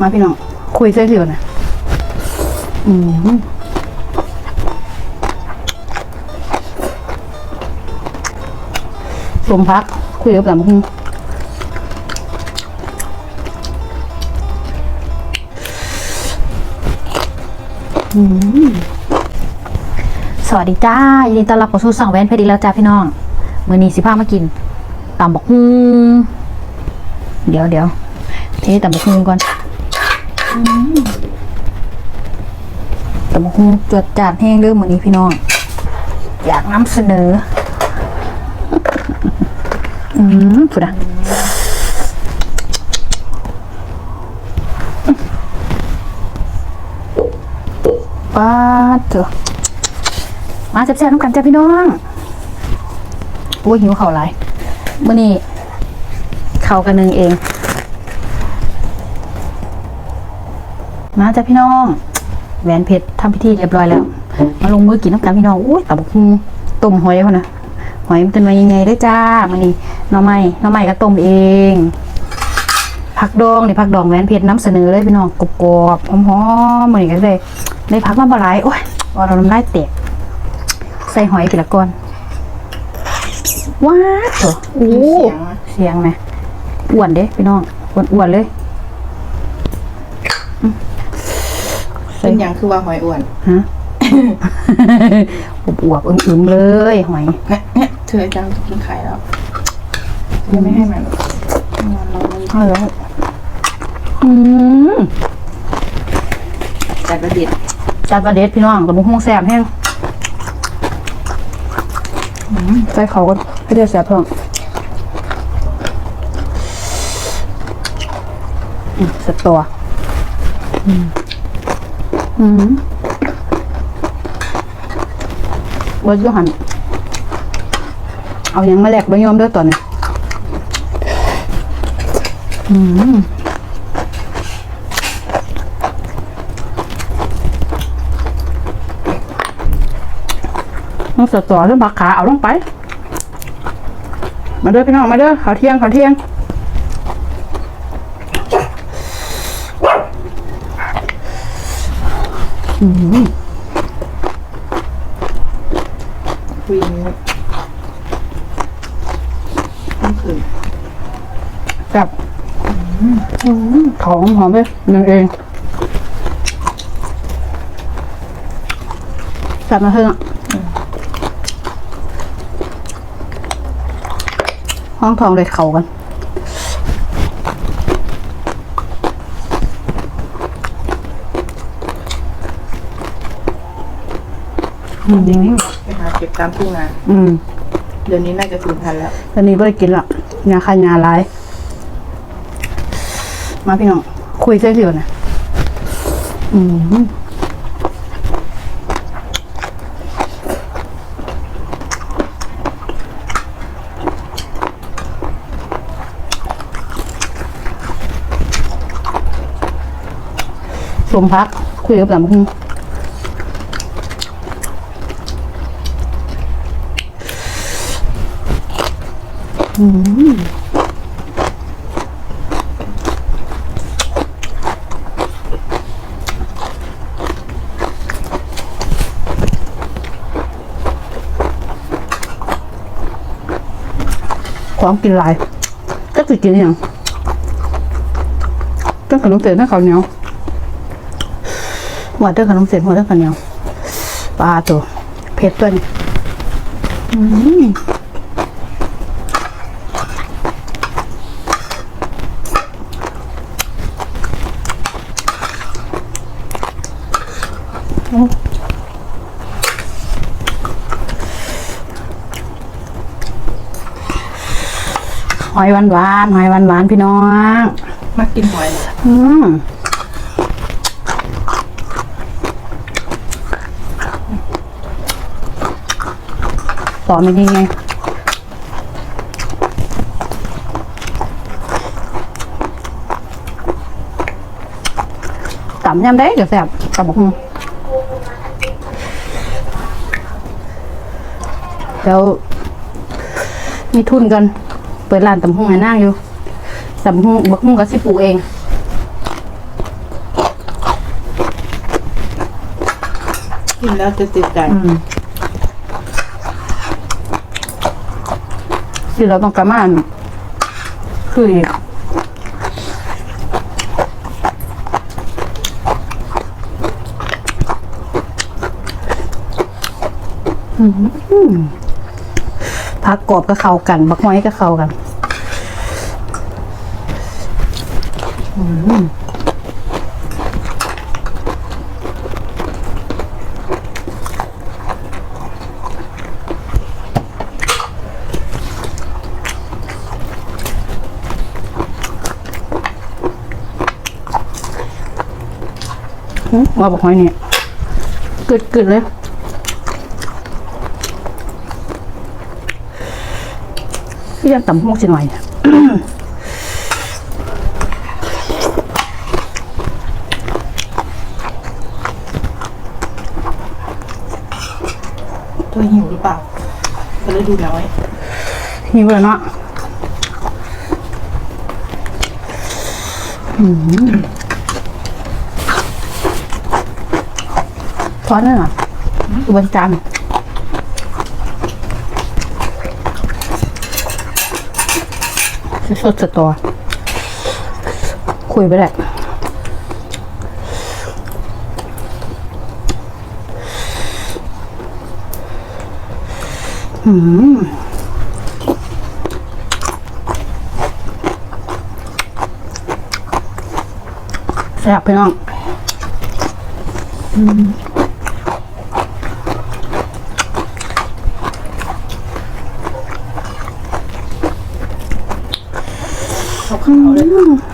มาพี่น้อง คุยเส้นเดียวนะอืมสมพัก คุยกับสามพึ่งสวัสดีจ้ายินดีต้อนรับเข้าสู่สองแว่นเพชรอีกแล้วจ้าพี่น้องมื้อนี้สิพามากินตำบักฮุงเดี๋ยวเดี๋ยวเทตำบักฮุงก่อน ตำบักฮุงจวดจาดแห้งเด้อมื้อนี้พี่น้อง อยากนำเสนอ อืมฟุดอะป้าเถอะมาแซ่บๆน้ำกันจ้าพี่น้องโอ้ยหิวเข่าวหลายมื่อนี้เข่ากันหนึ่งเอง มาจ้าพี่น้องแหวนเพชรทำพิธีเรียบร้อยแล้ว มาลงมือกินน้ำกันพี่น้องอุ้ยตับกหุงต้มหอยเขานะหอยมันเป็นมายังไงได้อจ้ามื่อนี้หน่อไม้หน่อไม้ก็ต้มเองผักดองนี่ผักดองแหวนเพชรน้ำเสนอเลยพี่น้องกรอบๆหอมๆมื่อนี้ก็เลยได้พักมาบ่หลายโอ้ยว่าเราน้ำลายแตกใส่หอยไปละก่อนว้าวเถอะโอ้เสียงอะเสียงไหมอ้วนเด้พี่น้องอ้วนอ้วนๆเลยอืมใส่ เป็นอย่างคือว่าหอยอ้วนฮะอวบอวบๆอึมๆเลยหอยเนี่ยเนี่ยเธอจังจะกินไข่แล้วจะไม่ให้มันนอนเราไม่เอาแล้วอืมจัดระเบียบจัดประเด็ดพี่น้องกับมุ้งห้องแซ่บแห้งอืมใส่เขาก็ให้ได้แซ่บเพิ่มอืมเสร็จตัว อืม อืมเบิร์ดอยูหัน เอายังมาแลกใบยอมเด้วยตอนนี้อืมต้องสดต่อเรื่องผักขาเอาลงไป มาเด้อพี่น้องมาเด้อข้าวเที่ยงข้าวเที่ยง อืมคุยนี้นี่คือแบบของหอมเลยนึ่งเองแบบมาเถอะห้องทองเลยเขากัน อืมไปหาเก็บตามทุ่งนาอืมเดี๋ยวนี้น่าจะสูญพันธุ์แล้ว ตอนนี้ไม่ได้กินละยาคายาร้าย มาพี่น้องคุยเส้นเดียวนะอืมสมพักคุยกับสามพึ่ง ของกินลายก็คือกินอย่างก็ขนมเส้นถ้าข้าวเหนียวหวานเด้อขนมเส้นหัวเด้อข้าวเหนียวปลาตัวเผ็ดตัวนี้ อืมหอยหวานหวานๆหอยหวานหวานๆพี่น้องมากินหอยเหรออืมต่อไม่ดีไงตำยำได้เดี๋ยวแซ่บตำบักหุ่งแล้วมีทุนกัน เปิดร้านตำหุ่งให้นางอยู่ตำหุ่งบักหุ่งก็สิปูเองกินแล้วจะติดใจที่เราต้องกระมานคืออีกอืม ผักกรอบก็เข้ากันบักไม้ก็เข้ากันอืมอืมว่าบักไม้เนี่ยกึดกึดๆเลย พี่ยังต่ำพวกสิหน่อยตัวหิวหรือเปล่าก็เลยดูน้อยหิวแล้วเนาะอืมช้อนนั่นเหรออยู่บนจาน สดสดตัวคุยไปแหละอืมแซ่บพี่น้องเขา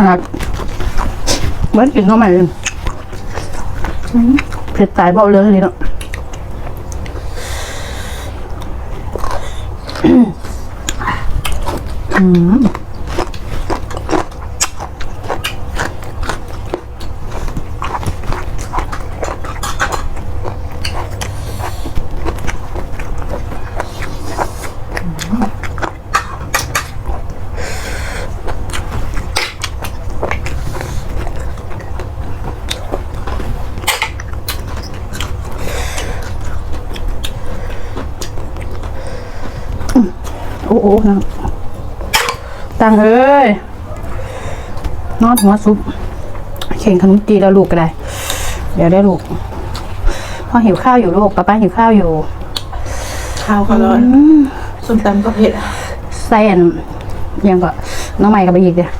ขาวเลยขนาดเหมือนกินเข้ามาเลยเผ็ดตายเบาเลยเลยเนาะอืม ตังเอ้ยนอนหัวซุปเข่งขนมจีนแล้วลูกก็ได้ เดี๋ยวได้ลูกพ่อหิวข้าวอยู่ลูกป้าป้าหิวข้าวอยู่ ข้าวก็ร้อนส้มตำก็เผ็ดแซนยังก็น้องใหม่กับไปอีกเดียว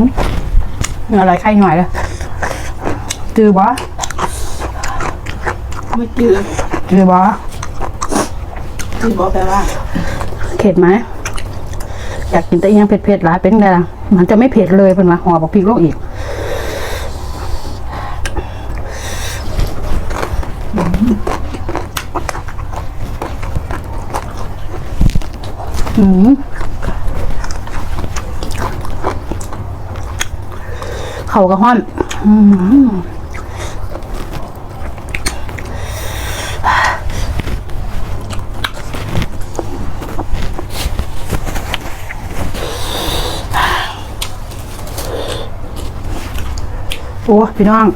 อืมอื้อหืออะไรไข่หน่อยเลยจือบอไม่จืดจือบอจืดบอกแปลว่าเผ็ดไหมอยากกินแต่อิหยังเผ็ดๆหลายเป็นไงล่ะมันจะไม่เผ็ดเลยเป็นมาห่อบอกพริกโลกอีก เขากระห้อนอืมโอ้พี่น้อง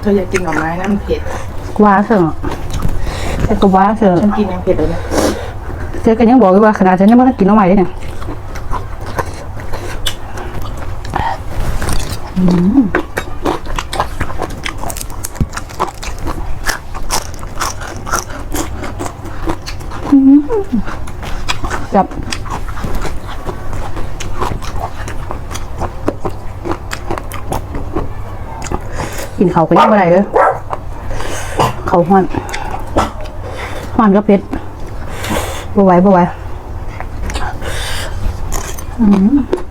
เธออยากกินหน่อไม้นะมันเผ็ดว่าเถอะแต่ก็ว่าเถอะฉันกินยังเผ็ดเลยนะเจ๊ก็ยังบอกอยู่ว่าขนาดฉันยังไม่ได้กินน้ำใหม่เลยเนี่ยอืมอืม จับกินเขาวก็ยังบ่ได้เลยเขาห้อนห้อนก็เผ็ดบ่ไหวบ่ไหวอืม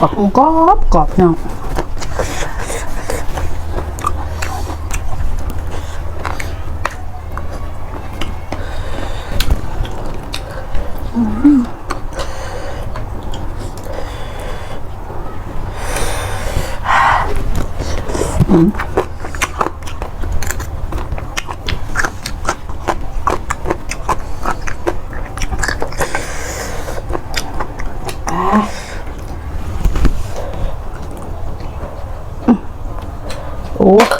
กรอบกรอบกรอบเนาะอืม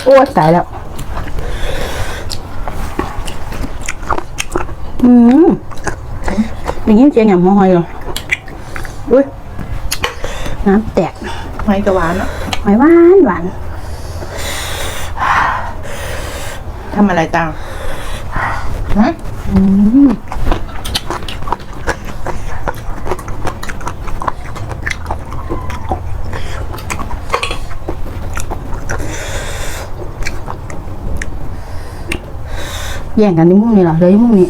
โอ้ตายแล้ว อืมอย่างนี้เจียงอย่างมอหอยเหรออุ้ย น้ำแตกหอยกระหวานเนาะหอยหวานหวานทำอะไรตังฮะ แย่งกันในมุมนี้เหรอเลยมุมนี้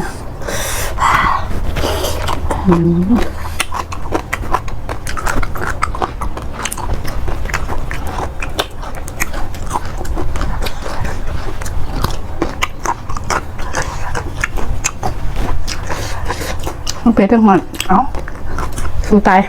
อืมมันเป็ดทั้งหมดเอ้าสู้ตาย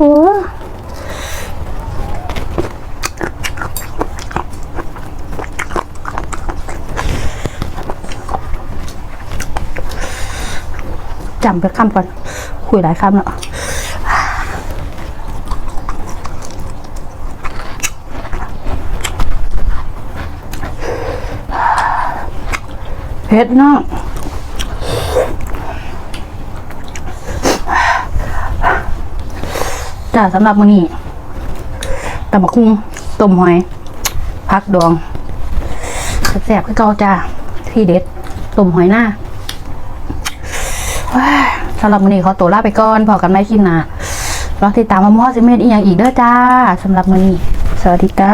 โอ้ จำไปคำก่อน คุยหลายคำแล้วเผ็ดเนาะจ้าสำหรับมื้อนี้ตำบักคุ้งต้มหอย พักดองแซ่บๆคือเก่าจ้าที่เด็ดต้มหอยหน้า สำหรับวันนี้ขอตัวลาไปก่อนพอกันไม่คิดนะลอติดตามมาม่อซิเมนอีกอย่างอีกเด้อจ้าสำหรับวันนี้ สวัสดีจ้า